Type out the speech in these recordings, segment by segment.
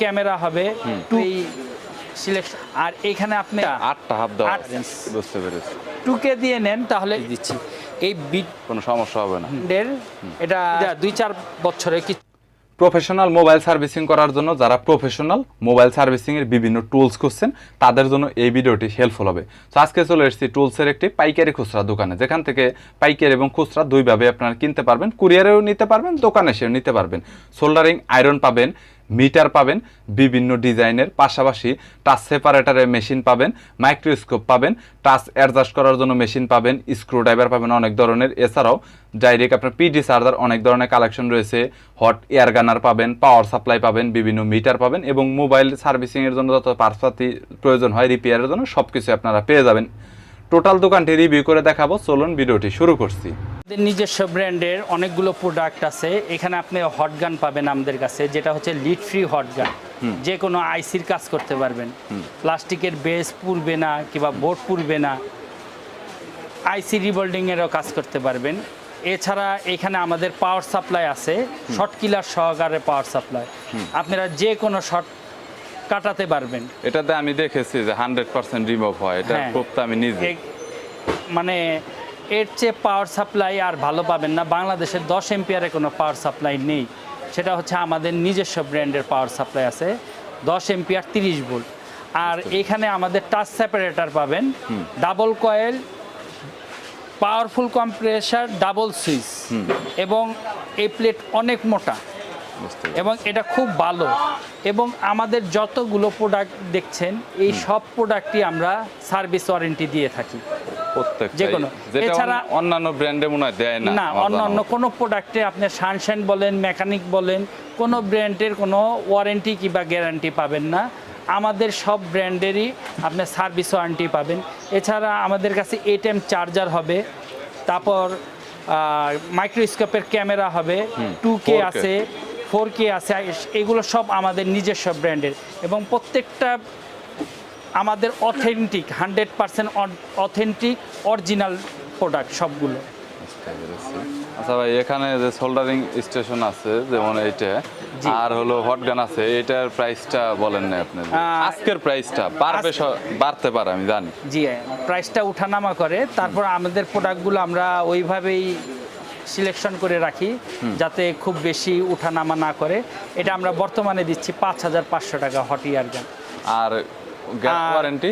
Camera হবে two selection আর এখানে আপনি আটটা হাফ inch। বুঝতে পেরেছি। টুকে দিয়ে নেন তাহলে দিচ্ছি। এই বিট কোনো সমস্যা হবে না। বিটের এটা দুই চার বছরে কি প্রফেশনাল মোবাইল সার্ভিসিং করার জন্য যারা প্রফেশনাল মোবাইল সার্ভিসিং এর বিভিন্ন টুলস খুঁজছেন তাদের জন্য এই ভিডিওটি হেল্পফুল হবে। তো আজকে চলে এসেছি টুলসের একটি পাইকারি খুচরা দোকানে। যেখান থেকে পাইকারি এবং খুচরা দুইভাবে আপনারা কিনতে পারবেন কুরিয়ারেও নিতে পারবেন দোকানে এসেও নিতে পারবেন। সোল্ডারিং আয়রন পাবেন। মিটার পাবেন, বিভিন্ন ডিজাইনের, পাশাপাশি টাচ সেপারেটারের মেশিন পাবেন মাইক্রোস্কোপ পাবেন টাচ অ্যাডজাস্ট করার জন্য মেশিন পাবেন স্ক্রু ড্রাইভার পাবেন অনেক ধরনের। এছাড়াও ডাইরেক্ট আপনার পিডি চার্জার অনেক ধরনের কালেকশন রয়েছে হট এয়ার গানার পাবেন পাওয়ার সাপ্লাই পাবেন, বিভিন্ন মিটার পাবেন এবং মোবাইল সার্ভিসিংয়ের জন্য যত পার্সপাতি প্রয়োজন হয় রিপেয়ারের জন্য সব কিছু আপনারা পেয়ে যাবেন। টোটাল দোকানটি রিভিউ করে দেখাবো। চলুন ভিডিওটি শুরু করছি। আমাদের নিজস্ব ব্র্যান্ডের অনেকগুলো প্রোডাক্ট আছে। এখানে আপনি হট গান পাবেন আমাদের কাছে যেটা হচ্ছে লিড ফ্রি হট গান। যে কোনো আইসির কাজ করতে পারবেন। প্লাস্টিকের বেস পুড়বে না কিংবা বোর্ড পুরবে না। আইসি রিবোল্ডিংয়েরও কাজ করতে পারবেন। এছাড়া এখানে আমাদের পাওয়ার সাপ্লাই আছে। শর্ট কিলার সহকারে পাওয়ার সাপ্লাই আপনারা যে কোনো শর্ট কাটাতে পারবেন। এটাতে আমি দেখেছি যে হান্ড্রেড পার্সেন্ট রিমুভ হয় এটা হ্যাঁ। প্রুফ তো আমি নিজে। মানে এর চেয়ে পাওয়ার সাপ্লাই আর ভালো পাবেন না। বাংলাদেশের দশ এম্পিয়ারে কোনো পাওয়ার সাপ্লাই নেই। সেটা হচ্ছে আমাদের নিজস্ব ব্র্যান্ডের পাওয়ার সাপ্লাই আছে। দশ এম্পিয়ার তিরিশ ভোল্ট আর এখানে আমাদের টাচ সেপারেটার পাবেন। Double coil powerful compressor double switch এবং এই প্লেট অনেক মোটা। এবং এটা খুব ভালো। এবং আমাদের যতগুলো প্রোডাক্ট দেখছেন এই সব প্রোডাক্টই আমরা সার্ভিস ওয়ারেন্টি দিয়ে থাকি। প্রত্যেকটা যেকোনো। যেটা এছাড়া- অন্যান্য ব্র্যান্ডে মনে হয় দেয় না কোনো প্রোডাক্টে আপনি সানশাইন বলেন মেকানিক বলেন কোনো ব্র্যান্ডের কোনো ওয়ারেন্টি কিংবা গ্যারান্টি পাবেন না। আমাদের সব ব্র্যান্ডেরই আপনি সার্ভিস ওয়ারেন্টি পাবেন। এছাড়া আমাদের কাছে এটিএম চার্জার হবে তারপর মাইক্রোস্কোপের ক্যামেরা হবে টু কে আছে ফোর কে আছে এগুলো সব আমাদের নিজস্ব ব্র্যান্ডের। এবং প্রত্যেকটা আমাদের authentic hundred percent authentic original product সবগুলো। আচ্ছা ভাই এখানে যে সোল্ডারিং স্টেশন আছে যেমন এইটা আর হলো হট গান আছে এটার প্রাইসটা বলেন না আপনি। আজকের প্রাইসটা বাড়বে বাড়তে পারে আমি জানি। জি প্রাইসটা উঠানামা করে তারপর আমাদের প্রোডাক্টগুলো আমরা ওইভাবেই সিলেকশন করে রাখি যাতে খুব বেশি উঠানামা না করে। এটা আমরা বর্তমানে দিচ্ছি পাঁচ হাজার পাঁচশো টাকা হট ইয়ার গান। আর ওয়ারেন্টি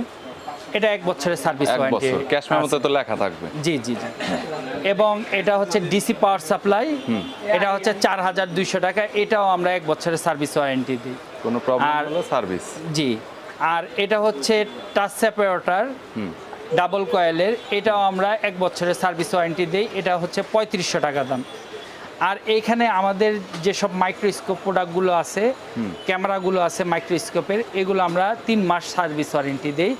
এটা এক বছরের সার্ভিস ওয়ারেন্টি ক্যাশ মেমোতে তো লেখা থাকবে। জি জি জি। এবং এটা হচ্ছে ডিসি পাওয়ার সাপ্লাই এটা হচ্ছে চার হাজার দুইশো টাকা। এটাও আমরা এক বছরের সার্ভিস ওয়ারেন্টি দিই। কোনো প্রবলেম সার্ভিস জি। আর এটা হচ্ছে টাচ সেপারেটর ডাবল কয়েলের এটাও আমরা এক বছরের সার্ভিস ওয়ারেন্টি দিই এটা হচ্ছে পঁয়ত্রিশশো টাকা দাম। আর এইখানে আমাদের যেসব মাইক্রোস্কোপ প্রোডাক্টগুলো আছে ক্যামেরাগুলো আছে মাইক্রোস্কোপের এগুলো আমরা তিন মাস সার্ভিস ওয়ারেন্টি দিই।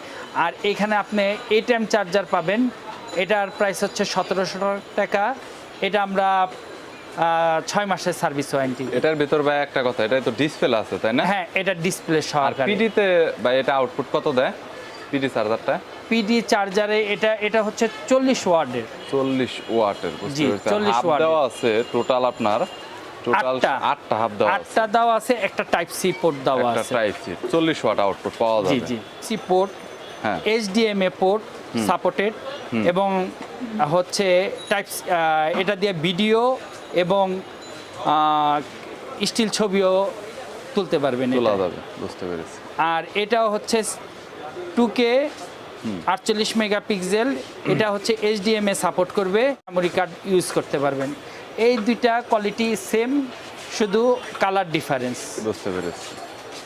আর এখানে আপনি এটিএম চার্জার পাবেন এটার প্রাইস হচ্ছে সতেরোশো টাকা এটা আমরা ছয় মাসের সার্ভিস ওয়ারেন্টি এটার ভিতর ভাই একটা কথা এটা তো ডিসপ্লে আছে তাই না? হ্যাঁ এটা ডিসপ্লে সহকারে। পিডিতে ভাই এটা আউটপুট কত দেয়? পিডি চার্জারটা পিডি চার্জারে এটা এটা হচ্ছে চল্লিশ ওয়ার্ডের। চল্লিশ ওয়াটের জি, 40 হাফ ওয়াটের। দেওয়া আছে টোটাল আপনার টোটাল আটটা। হাফ দেওয়া আছে। আটটা দেওয়া আছে একটা টাইপ সি পোর্ট দেওয়া একটা আছে। টাইপ সি চল্লিশ ওয়াট আউটপুট পাওয়া জি যাবে। জি সি পোর্ট হ্যাঁ। এইচডিএমএ পোর্ট সাপোর্টেড এবং হচ্ছে টাইপ এটা দিয়ে ভিডিও এবং স্টিল ছবিও তুলতে পারবেন তোলা। যাবে বুঝতে পেরেছি। আর এটাও হচ্ছে টু কে আটচল্লিশ মেগাপিক্সেল এটা হচ্ছে এইচডিএমএ সাপোর্ট করবে মেমোরি কার্ড ইউজ করতে পারবেন। এই দুইটা কোয়ালিটি সেম শুধু কালার ডিফারেন্স বুঝতে পেরেছি।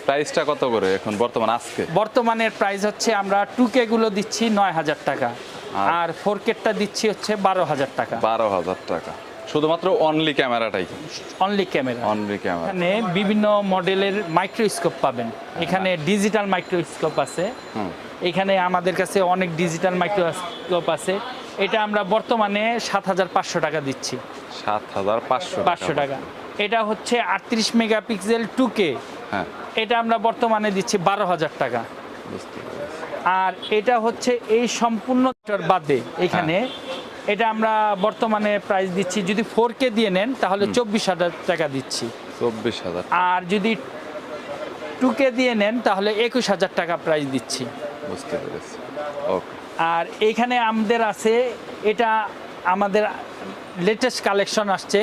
প্রাইসটা কত করে এখন বর্তমান আজকে? বর্তমানের প্রাইস হচ্ছে আমরা টু কে গুলো দিচ্ছি নয় হাজার টাকা আর- আর ফোর কেটটা দিচ্ছি হচ্ছে বারো হাজার টাকা। বারো হাজার টাকা। শুধুমাত্র অনলি ক্যামেরাটাই অনলি ক্যামেরা অনলি ক্যামেরা এখানে বিভিন্ন মডেলের মাইক্রোস্কোপ পাবেন। এখানে ডিজিটাল মাইক্রোস্কোপ আছে। এখানে আমাদের কাছে অনেক ডিজিটাল মাইক্রোস্কোপ আছে। এটা আমরা বর্তমানে সাত হাজার পাঁচশো টাকা দিচ্ছি। সাত হাজার পাঁচশো পাঁচশো টাকা। এটা হচ্ছে আটত্রিশ মেগাপিক্সেল টু কে হ্যাঁ। এটা আমরা বর্তমানে দিচ্ছি বারো হাজার টাকা। আর এটা হচ্ছে এই সম্পূর্ণটার বাদে এখানে এটা আমরা বর্তমানে প্রাইস দিচ্ছি। যদি ফোর কে দিয়ে নেন তাহলে চব্বিশ হাজার টাকা দিচ্ছি। চব্বিশ হাজার। আর যদি টু কে দিয়ে নেন তাহলে একুশ হাজার টাকা প্রাইস দিচ্ছি। বুঝতে পেরেছি। ওকে আর এইখানে আমাদের আছে এটা আমাদের লেটেস্ট কালেকশন আসছে।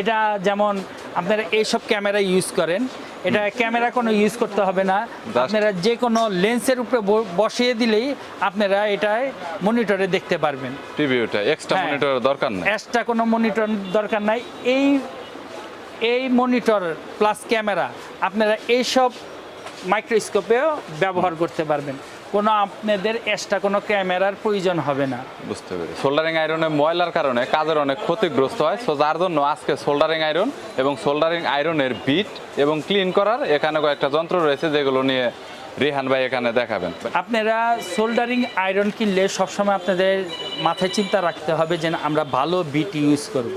এটা যেমন আপনারা এইসব ক্যামেরা ইউজ করেন এটা ক্যামেরা কোনো ইউজ করতে হবে না। আপনারা যে কোনো লেন্সের উপরে বসিয়ে দিলেই আপনারা এটায় মনিটরে দেখতে পারবেন। টিভি ওটা এক্সট্রা হ্যাঁ। মনিটরের দরকার নেই? এক্সট্রা কোনো মনিটর দরকার নাই। এই এই মনিটর প্লাস ক্যামেরা আপনারা এইসব মাইক্রোস্কোপেও ব্যবহার করতে পারবেন। কোনো আপনাদের এক্সট্রা কোনো ক্যামেরার প্রয়োজন হবে না। বুঝতে পেরেছি। সোল্ডারিং আয়রনে ময়লার কারণে কাজের অনেক ক্ষতিগ্রস্ত হয়। সো যার জন্য আজকে সোল্ডারিং আয়রন এবং সোল্ডারিং আয়রনের বিট এবং ক্লিন করার এখানে কয়েকটা যন্ত্র রয়েছে যেগুলো নিয়ে রিহান ভাই এখানে দেখাবেন। আপনারা সোল্ডারিং আয়রন কিনলে সবসময় আপনাদের মাথায় চিন্তা রাখতে হবে যে আমরা ভালো বিট ইউজ করব।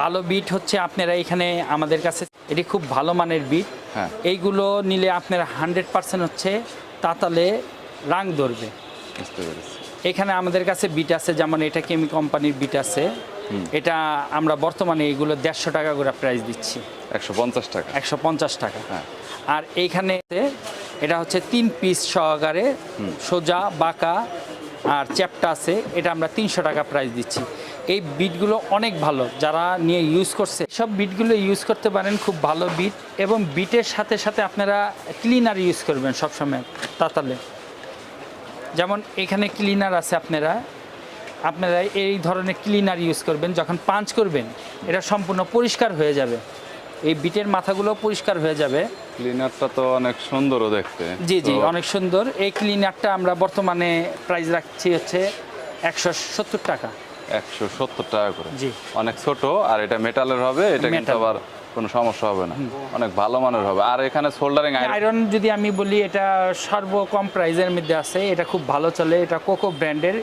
ভালো বিট হচ্ছে আপনারা এখানে আমাদের কাছে এটি খুব ভালো মানের বিট হ্যাঁ। এইগুলো নিলে আপনারা হান্ড্রেড পার্সেন্ট হচ্ছে তাতালে রাং ধরবে। বুঝতে পেরেছি। এখানে আমাদের কাছে বিট আছে যেমন এটা কেমি কোম্পানির বিট আছে। এটা আমরা বর্তমানে এইগুলো দেড়শো টাকা করে প্রাইস দিচ্ছি। একশো পঞ্চাশ টাকা। একশো পঞ্চাশ টাকা। হ্যাঁ। আর এইখানে এটা হচ্ছে তিন পিস সহকারে সোজা বাঁকা আর চ্যাপটা আছে এটা আমরা তিনশো টাকা প্রাইস দিচ্ছি। এই বিটগুলো অনেক ভালো যারা নিয়ে ইউজ করছে। সব বিটগুলো ইউজ করতে পারেন খুব ভালো বিট এবং বিটের সাথে সাথে আপনারা ক্লিনার ইউজ করবেন সবসময় তাতালে। যেমন এখানে ক্লিনার আছে আপনারা আপনারা এই ধরনের ক্লিনার ইউজ করবেন যখন পাঞ্চ করবেন এটা সম্পূর্ণ পরিষ্কার হয়ে যাবে। এই বিটের মাথাগুলো পরিষ্কার হয়ে যাবে। ক্লিনারটা তো অনেক সুন্দরও দেখতে। জি জি অনেক সুন্দর। এই ক্লিনারটা আমরা বর্তমানে প্রাইস রাখছি হচ্ছে একশো সত্তর টাকা। একশো সত্তর টাকা করে। জি। অনেক ছোট আর এটা মেটালের হবে এটা কিন্তু আবার কোনো সমস্যা হবে না। অনেক ভালো মানের হবে। আর এখানে সোল্ডারিং আয়রন যদি আমি বলি এটা সর্বকম প্রাইজের মধ্যে আছে। এটা খুব ভালো চলে। এটা কোকো ব্র্যান্ডের।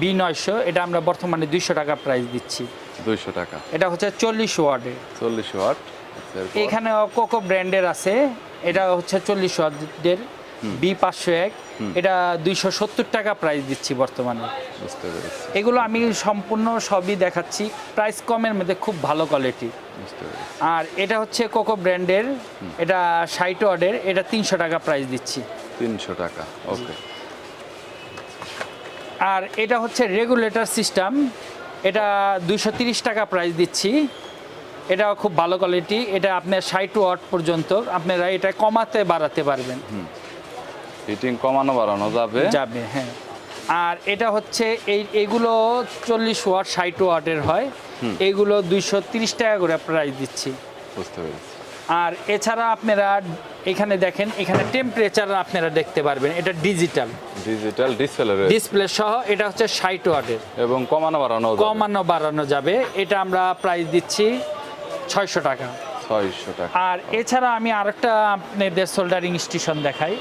বি নয়শো। এটা আমরা বর্তমানে দুইশো টাকা প্রাইস দিচ্ছি। দুইশো টাকা। এটা হচ্ছে চল্লিশ ওয়ার্ডের চল্লিশ ওয়াট। আচ্ছা, এখানে কোকো ব্র্যান্ডের আছে। এটা হচ্ছে চল্লিশ ওয়ার্ডের বি পাঁচশো এক। এটা দুইশো সত্তর টাকা প্রাইস দিচ্ছি বর্তমানে। এগুলো আমি সম্পূর্ণ সবই দেখাচ্ছি। প্রাইস কমের মধ্যে খুব ভালো কোয়ালিটি আর এটা হচ্ছে কোকো ব্র্যান্ডের এটা ষাট ওয়ার্ডের এটা তিনশো টাকা প্রাইস দিচ্ছি। তিনশো টাকা ওকে আর এটা হচ্ছে রেগুলেটর সিস্টেম এটা দুশো তিরিশ টাকা প্রাইস দিচ্ছি। এটা খুব ভালো কোয়ালিটি এটা আপনার ষাট ওয়াট পর্যন্ত আপনারা এটা কমাতে বাড়াতে পারবেন। হিটিং কমানো বাড়ানো যাবে। যাবে হ্যাঁ। আর এটা হচ্ছে এই এগুলো চল্লিশ ওয়াট ষাট ওয়াটের হয়। এইগুলো দুইশো তিরিশ টাকা করে প্রাইস দিচ্ছি। বুঝতে পেরেছি। আর এছাড়া আপনারা এখানে দেখেন এখানে টেম্পারেচার আপনারা দেখতে পারবেন এটা ডিজিটাল ডিজিটাল ডিসপ্লে ডিসপ্লে সহ এটা হচ্ছে ষাট ওয়াটের। এবং কমানো বাড়ানো কমানো বাড়ানো যাবে এটা আমরা প্রাইস দিচ্ছি ছয়শো টাকা। ছয়শো টাকা। আর এছাড়া আমি আরেকটা আপনাদের সোল্ডারিং স্টেশন দেখাই।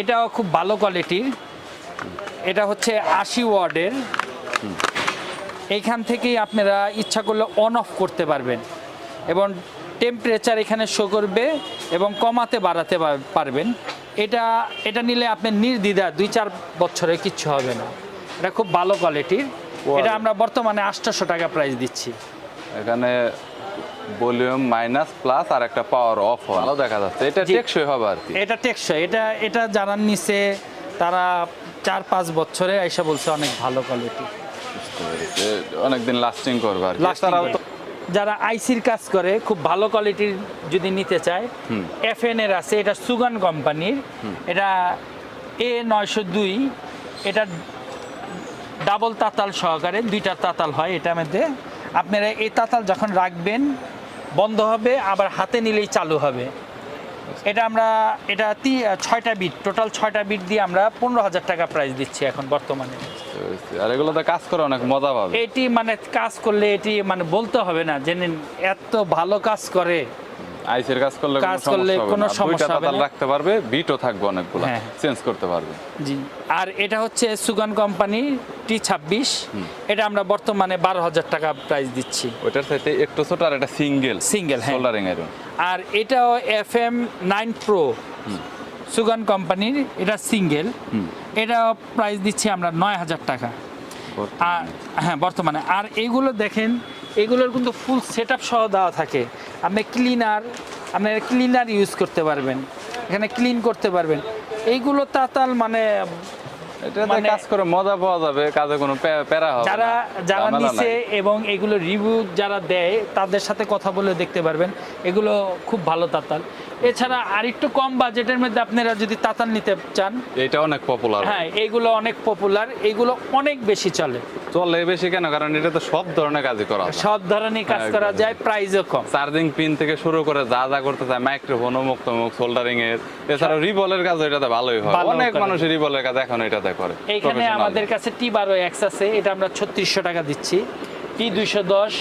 এটাও খুব ভালো কোয়ালিটির এটা হচ্ছে আশি ওয়ার্ডের। এইখান থেকেই আপনারা ইচ্ছা করলে অন অফ করতে পারবেন এবং টেম্পারেচার এখানে শো করবে এবং কমাতে বাড়াতে পারবেন। এটা এটা নিলে আপনি নির্দ্বিধা দুই চার বছরে কিচ্ছু হবে না। এটা খুব ভালো কোয়ালিটির এটা আমরা বর্তমানে আটশোশো টাকা প্রাইস দিচ্ছি। এখানে ভলিউম মাইনাস প্লাস আর একটা পাওয়ার অফ ভালো দেখা যাচ্ছে। এটা টেকসই হবে আর কি। এটা টেকসই। এটা এটা যারা নিছে তারা চার পাঁচ বছরে এসে বলছে অনেক ভালো কোয়ালিটি। অনেকদিন লাস্টিং করবে আর যারা আইসির কাজ করে খুব ভালো কোয়ালিটির যদি নিতে চায় এফ এর আছে এটা সুগান কোম্পানির। এটা এ নয়শো দুই এটা ডাবল তাতাল সহকারে দুইটা তাতাল হয় এটার মধ্যে। আপনারা এই তাতাল যখন রাখবেন বন্ধ হবে আবার হাতে নিলেই চালু হবে। এটা আমরা এটা তি- ছয়টা বিট টোটাল ছয়টা বিট দিয়ে আমরা পনেরো হাজার টাকা প্রাইস দিচ্ছি এখন বর্তমানে। আর এগুলো এগুলোতে কাজ করে অনেক মজা পাবে। এটি মানে কাজ করলে এটি মানে বলতে হবে না যে এত ভালো কাজ করে। আইসের কাজ করলে কাজ করলে কোনো সমস্যা হবে না। রাখতে পারবে বিটও থাকবে অনেকগুলো। হ্যাঁ। চেঞ্জ করতে পারবে। জি। আর এটা হচ্ছে সুগান কোম্পানি টি ছাব্বিশ। এটা আমরা বর্তমানে বারো হাজার টাকা প্রাইস দিচ্ছি। ওইটার সাথে একটু ছোট আর এটা সিঙ্গেল Single, হ্যাঁ। সোল্ডারিং আয়রন আর এটাও F M nine pro Sugon কোম্পানির এটা সিঙ্গেল এটা প্রাইস দিচ্ছি আমরা নয় হাজার টাকা। আর হ্যাঁ বর্তমানে। আর এইগুলো দেখেন এগুলোর কিন্তু ফুল সেট আপ সহ দেওয়া থাকে। আপনি ক্লিনার আপনার ক্লিনার ইউজ করতে পারবেন এখানে ক্লিন করতে পারবেন। এইগুলো তাতাল মানে এটাতে মানে- কাজ করে মজা পাওয়া যাবে কাজে কোনো প্যা- প্যারা হবে যারা যারা নিচে এবং এগুলো রিভিউ যারা দেয় তাদের সাথে কথা বলে দেখতে পারবেন। এগুলো খুব ভালো তাতাল। এছাড়া আরেকটু কম বাজেটের মধ্যে আপনারা যদি তাতাল নিতে চান এটা অনেক পপুলার হ্যাঁ এইগুলো অনেক পপুলার এগুলো অনেক বেশি চলে। চলে বেশি কেন? কারণ এটা তো সব ধরনের কাজই করা সব ধরনের কাজ হ্যাঁ, করা যায় প্রাইসও কম। চার্জিং পিন থেকে শুরু করে যা যা করতে চায় মাইক্রোফোন মুক্ত মুখ সোল্ডারিং এর। এছাড়াও রিবলের কাজ এটাতে ভালোই হয়। অনেক মানুষ রিবলের কাজ এখন এটাতে করে এখানে আমাদের কাছে টি বারো এক্স আছে এটা আমরা ছত্রিশশো টাকা দিচ্ছি। টি দুইশো দশ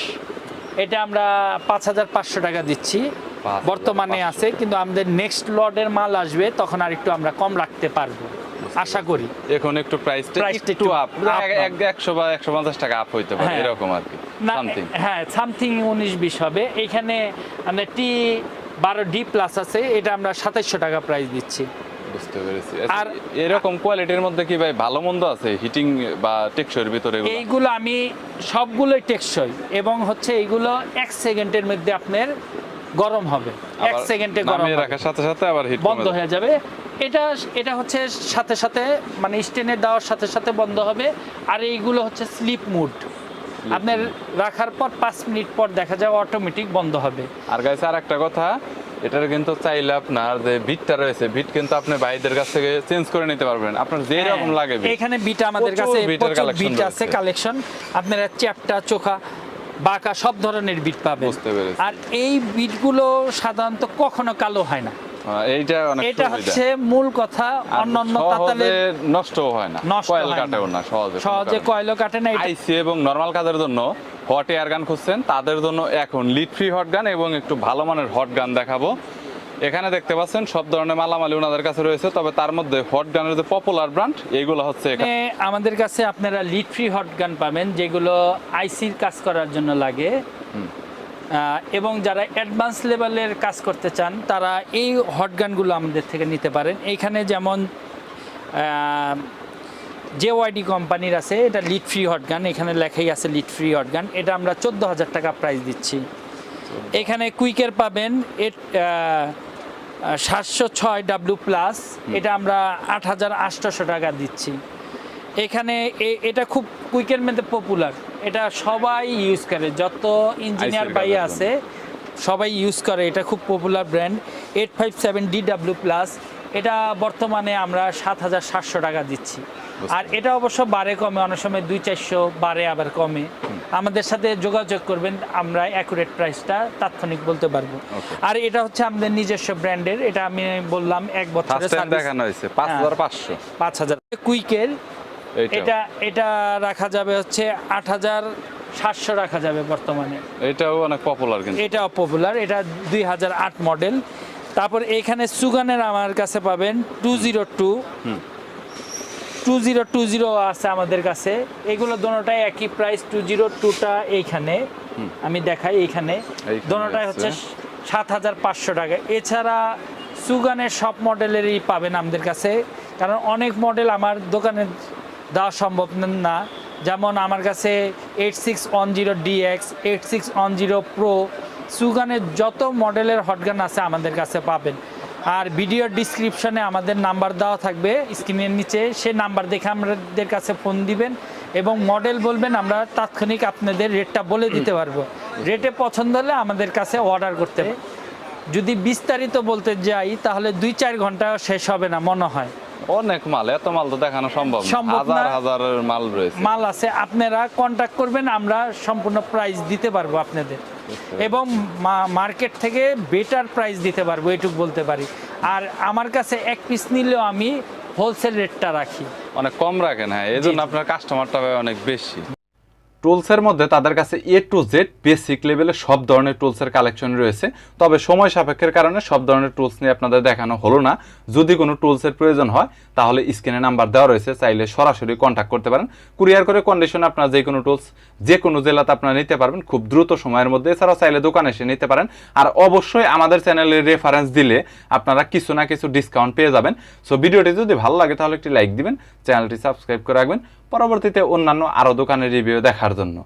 এটা আমরা পাঁচ হাজার পাঁচশো টাকা দিচ্ছি। 5,500 বর্তমানে আছে কিন্তু আমাদের নেক্সট লটের মাল আসবে তখন আর একটু আমরা কম রাখতে পারব। আশা করি। এখন একটু প্রাইসটা একটু আপ up একশো বা একশো পঞ্চাশ টাকা আপ হইতে পারে হ্যাঁ। এরকম আর কি সামথিং হ্যাঁ সামথিং উনিশ বিশ হবে। এখানে আমরা টি বারো ডি প্লাস আছে এটা আমরা সাতাইশশো টাকা প্রাইস দিচ্ছি। বুঝতে পেরেছি। আর- আর এরকম কোয়ালিটির মধ্যে কি ভাই ভালো মন্দ আছে? হিটিং বা টেকসইয়ের ভিতরে এগুলো? এইগুলো আমি সবগুলোই টেকসই এবং হচ্ছে এইগুলো এক সেকেন্ডের মধ্যে আপনার গরম হবে। এক সেকেন্ডে গরম রাখার সাথে সাথে আবার হিট বন্ধ হয়ে যাবে। এটা এটা হচ্ছে সাথে সাথে মানে স্টেনে দেওয়ার সাথে সাথে বন্ধ হবে। আর এইগুলো হচ্ছে স্লিপ মুড আপনার রাখার পর পাঁচ মিনিট পর দেখা যায় অটোমেটিক বন্ধ হবে। আর গাইছে আর একটা কথা এটার কিন্তু চাইলে আপনার যে বিটটা রয়েছে বিট কিন্তু আপনি ভাইদের কাছ থেকে চেঞ্জ করে নিতে পারবেন। আপনার যে রকম লাগে। হ্যাঁ, এখানে বিট আমাদের কাছে বিট আছে কালেকশন আপনারা চ্যাপটা চোখা বাঁকা সব ধরনের বিট পাবে আর এই বিটগুলো সাধারণত কখনো কালো হয় না। হ্যাঁ, এইটা অনেক এটা হচ্ছে মূল কথা অন্যান্য তাতালে নষ্ট হয় না। কয়েল। কাটেও না। সহজে সহজে কয়েলও কাটে না আইসি এবং নর্মাল কাজের জন্য হট এয়ার গান খুঁজছেন তাদের জন্য এখন লিড ফ্রি হট গান এবং একটু ভালো মানের হট গান দেখাবো। এখানে দেখতে পাচ্ছেন সব ধরনের মালামালি ওনাদের কাছে রয়েছে তবে তার মধ্যে হট গানের যে পপুলার ব্র্যান্ড এইগুলো হচ্ছে এখানে। আমাদের কাছে আপনারা লিড ফ্রি হট গান পাবেন যেগুলো আইসির কাজ করার জন্য লাগে। এবং যারা অ্যাডভান্স লেভেলের কাজ করতে চান তারা এই হট গানগুলো আমাদের থেকে নিতে পারেন। এইখানে যেমন জে ওয়াইডি কোম্পানির আছে এটা লিড ফ্রি হট গান এখানে লেখাই আছে লিড ফ্রি হট গান এটা আমরা চোদ্দ হাজার টাকা প্রাইস দিচ্ছি। এখানে কুইকের পাবেন সাতশো ছয় ডাব্লু প্লাস এটা আমরা আট হাজার আটশোশো টাকা দিচ্ছি। এখানে এ- এটা খুব কুইকের মধ্যে পপুলার এটা সবাই ইউজ করে যত ইঞ্জিনিয়ার বাই ভাই আছে সবাই ইউজ করে এটা খুব popular brand eight five seven D W plus এটা বর্তমানে আমরা সাত হাজার সাতশো টাকা দিচ্ছি। আর এটা অবশ্য বারে কমে অনেক সময় দুই চারশো বারে আবার কমে। আমাদের সাথে যোগাযোগ করবেন আমরা অ্যাকুরেট প্রাইসটা তাৎক্ষণিক বলতে পারব। আর এটা হচ্ছে আমাদের নিজস্ব ব্র্যান্ডের এটা আমি বললাম এক ফার্স্ট দেখানো হয়েছে পাঁচ হাজার পাঁচশো। পাঁচ হাজার। কুইকের এটা এটা রাখা যাবে হচ্ছে আট হাজার সাতশো রাখা যাবে বর্তমানে। এটাও অনেক পপুলার কিন্তু। এটা পপুলার এটা দুই হাজার আট মডেল তারপর এখানে সুগানের আমার কাছে পাবেন two zero two two zero two zero আছে আমাদের কাছে। এগুলো দোনোটাই একই প্রাইস টু জিরো টুটা এইখানে। আমি দেখাই এইখানে। দোনোটাই হচ্ছে সাত হাজার পাঁচশো টাকা। এছাড়া সুগানের সব মডেলেরই পাবেন আমাদের কাছে। কারণ অনেক মডেল আমার দোকানে দেওয়া সম্ভব না। যেমন আমার কাছে eight six one zero DX eight six one zero pro সুগানের যত মডেলের হটগান আছে আমাদের কাছে পাবেন আর ভিডিও ডিসক্রিপশনে আমাদের নাম্বার দেওয়া থাকবে স্ক্রিনের নিচে সে নাম্বার দেখে আমাদের কাছে ফোন দিবেন এবং মডেল বলবেন আমরা তাৎক্ষণিক আপনাদের রেটটা বলে দিতে পারব রেটে পছন্দ হলে আমাদের কাছে অর্ডার করতে হবে। যদি বিস্তারিত বলতে যাই তাহলে দুই চার ঘণ্টা শেষ হবে না মনে হয় অনেক মাল এত মাল তো দেখানো সম্ভব। হাজার। হাজার মাল রয়েছে মাল আছে আপনারা কন্ট্যাক্ট করবেন আমরা সম্পূর্ণ প্রাইস দিতে পারব আপনাদের এবং মার্কেট থেকে বেটার প্রাইস দিতে পারব এটুকু বলতে পারি। আর আমার কাছে এক পিস নিলেও আমি হোলসেল রেটটা রাখি। অনেক কম রাখেন হ্যাঁ এই জন্য আপনার কাস্টমারটা অনেক বেশি। টুলসের মধ্যে তাদের কাছে এ টু জেড বেসিক লেভেলের সব ধরনের টুলসের কালেকশন রয়েছে। তবে সময় সাপেক্ষের কারণে সব ধরনের টুলস নিয়ে আপনাদের দেখানো হলো না। যদি কোনো টুলসের প্রয়োজন হয়, তাহলে স্ক্রিনে নাম্বার দেওয়া রয়েছে, চাইলে সরাসরি কন্ট্যাক্ট করতে পারেন। কুরিয়ার করে কন্ডিশনে আপনারা যে কোনো টুলস, যে কোনো জেলাতে আপনারা নিতে পারবেন, খুব দ্রুত সময়ের মধ্যে। এছাড়াও চাইলে দোকানে এসে নিতে পারেন। আর অবশ্যই আমাদের চ্যানেলের রেফারেন্স দিলে আপনারা কিছু না কিছু ডিসকাউন্ট পেয়ে যাবেন। সো ভিডিওটি যদি ভালো লাগে, তাহলে একটি লাইক দিবেন চ্যানেলটি সাবস্ক্রাইব করে রাখবেন। পরবর্তীতে অন্যান্য আরও দোকানের রিভিউ দেখার জন্য।